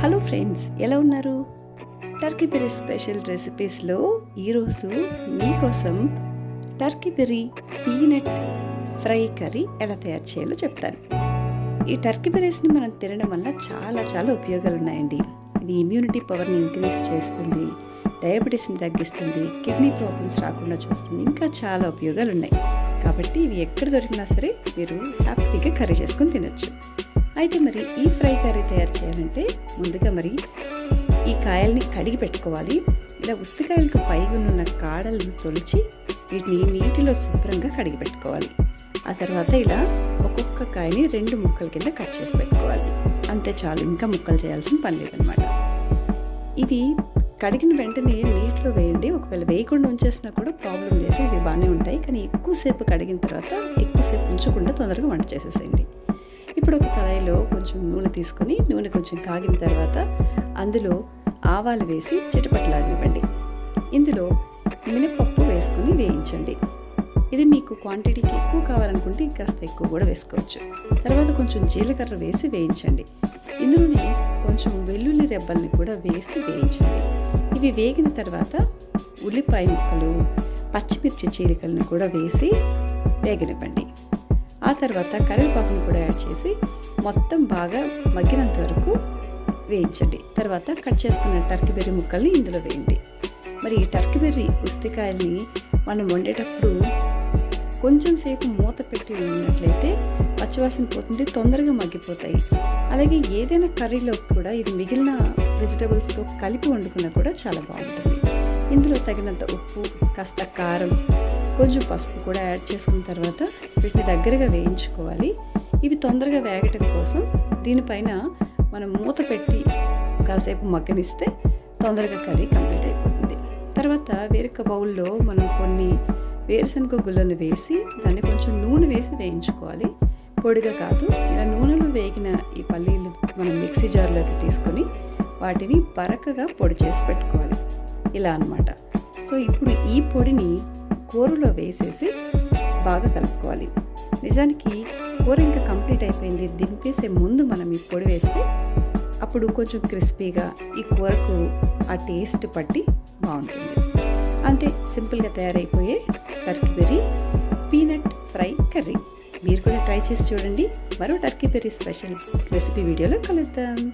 Hello friends ఎలా ఉన్నారు? Turkey peri special రెసిపీస్లో ఈరోజు మీకోసం turkey berry peanut fry curry ఎలా తయారు చేయాలో చెప్తాను. ఈ టర్కీ పెరీస్ని మనం తినడం వల్ల చాలా చాలా ఉపయోగాలు ఉన్నాయండి. ఇది ఇమ్యూనిటీ పవర్ని ఇంక్రీజ్ చేస్తుంది డయాబెటీస్ని తగ్గిస్తుంది కిడ్నీ ప్రాబ్లమ్స్ రాకుండా చూస్తుంది ఇంకా చాలా ఉపయోగాలు ఉన్నాయి. కాబట్టి ఇవి ఎక్కడ దొరికినా సరే మీరు హ్యాపీగా కర్రీ చేసుకొని తినొచ్చు. అయితే మరి ఈ ఫ్రై కర్రీ తయారు చేయాలంటే ముందుగా మరి ఈ కాయల్ని కడిగి పెట్టుకోవాలి. ఇలా ఉస్తికాయలకు పైగా ఉన్న కాడలను తొలిచి వీటిని నీటిలో శుభ్రంగా కడిగి పెట్టుకోవాలి. ఆ తర్వాత ఇలా ఒక్కొక్క కాయని రెండు ముక్కల కింద కట్ చేసి పెట్టుకోవాలి. అంతే చాలు ఇంకా ముక్కలు చేయాల్సిన పని లేదనమాట ఇవి కడిగిన వెంటనే నీటిలో వేయండి. ఒకవేళ వేయకుండా ఉంచేసినా కూడా ప్రాబ్లం లేదు. ఇవి బాగానే ఉంటాయి. కానీ ఎక్కువసేపు కడిగిన తర్వాత ఎక్కువసేపు ఉంచకుండా తొందరగా వంట చేసేసేయండి. ఇప్పుడు ఒక కళాయిలో కొంచెం నూనె తీసుకుని నూనె కొంచెం కాగిన తర్వాత అందులో ఆవాలు వేసి చిటపట్లాడనివ్వండి. ఇందులో మినపప్పు వేసుకుని వేయించండి. ఇది మీకు క్వాంటిటీకి ఎక్కువ కావాలనుకుంటే ఇంకాస్త ఎక్కువ కూడా వేసుకోవచ్చు. తర్వాత కొంచెం జీలకర్ర వేసి వేయించండి. ఇందులోనే కొంచెం వెల్లుల్లి రెబ్బల్ని కూడా వేసి వేయించండి. ఇవి వేగిన తర్వాత ఉల్లిపాయ ముక్కలు పచ్చిమిర్చి చీలికలను కూడా వేసి వేగనివ్వండి. ఆ తర్వాత కరివేపాకును కూడా యాడ్ చేసి మొత్తం బాగా మగ్గినంత వరకు వేయించండి. తర్వాత కట్ చేసుకున్న టర్కీ బెర్రీ ముక్కల్ని ఇందులో వేయండి. మరి ఈ టర్కీ బెర్రీ ఉస్తికాయల్ని మనం వండేటప్పుడు కొంచెం సేపు మూత పెట్టి ఉన్నట్లయితే పచ్చివాసన పోతుంది తొందరగా మగ్గిపోతాయి. అలాగే ఏదైనా కర్రీలో కూడా ఇది మిగిలిన వెజిటబుల్స్తో కలిపి వండుకున్నా కూడా చాలా బాగుంటుంది. ఇందులో తగినంత ఉప్పు కాస్త కారం కొంచెం పసుపు కూడా యాడ్ చేసుకున్న తర్వాత వీటిని దగ్గరగా వేయించుకోవాలి. ఇవి తొందరగా వేగటం కోసం దీనిపైన మనం మూత పెట్టి కాసేపు మగ్గనిస్తే తొందరగా కర్రీ కంప్లీట్ అయిపోతుంది. తర్వాత వేరొక బౌల్లో మనం కొన్ని వేరుశనగ గుళ్ళను వేసి దాన్ని కొంచెం నూనె వేసి వేయించుకోవాలి. పొడిగా కాదు ఇలా నూనెలో వేగిన ఈ పల్లీలు మనం మిక్సీ జార్లోకి తీసుకొని వాటిని పరకగా పొడి చేసి పెట్టుకోవాలి. ఇలా అనమాట సో ఇప్పుడు ఈ పొడిని కూరలో వేసేసి బాగా కలుపుకోవాలి. నిజానికి కూర ఇంకా కంప్లీట్ అయిపోయింది. దింపేసే ముందు మనం ఈ పొడి వేస్తే అప్పుడు కొంచెం క్రిస్పీగా ఈ కూరకు ఆ టేస్ట్ పట్టి బాగుంటుంది. అంతే సింపుల్గా తయారైపోయే turkey berry peanut fry curry. మీరు కూడా ట్రై చేసి చూడండి. మరో టర్కీ బెర్రీ స్పెషల్ రెసిపీ వీడియోలో కలుద్దాం.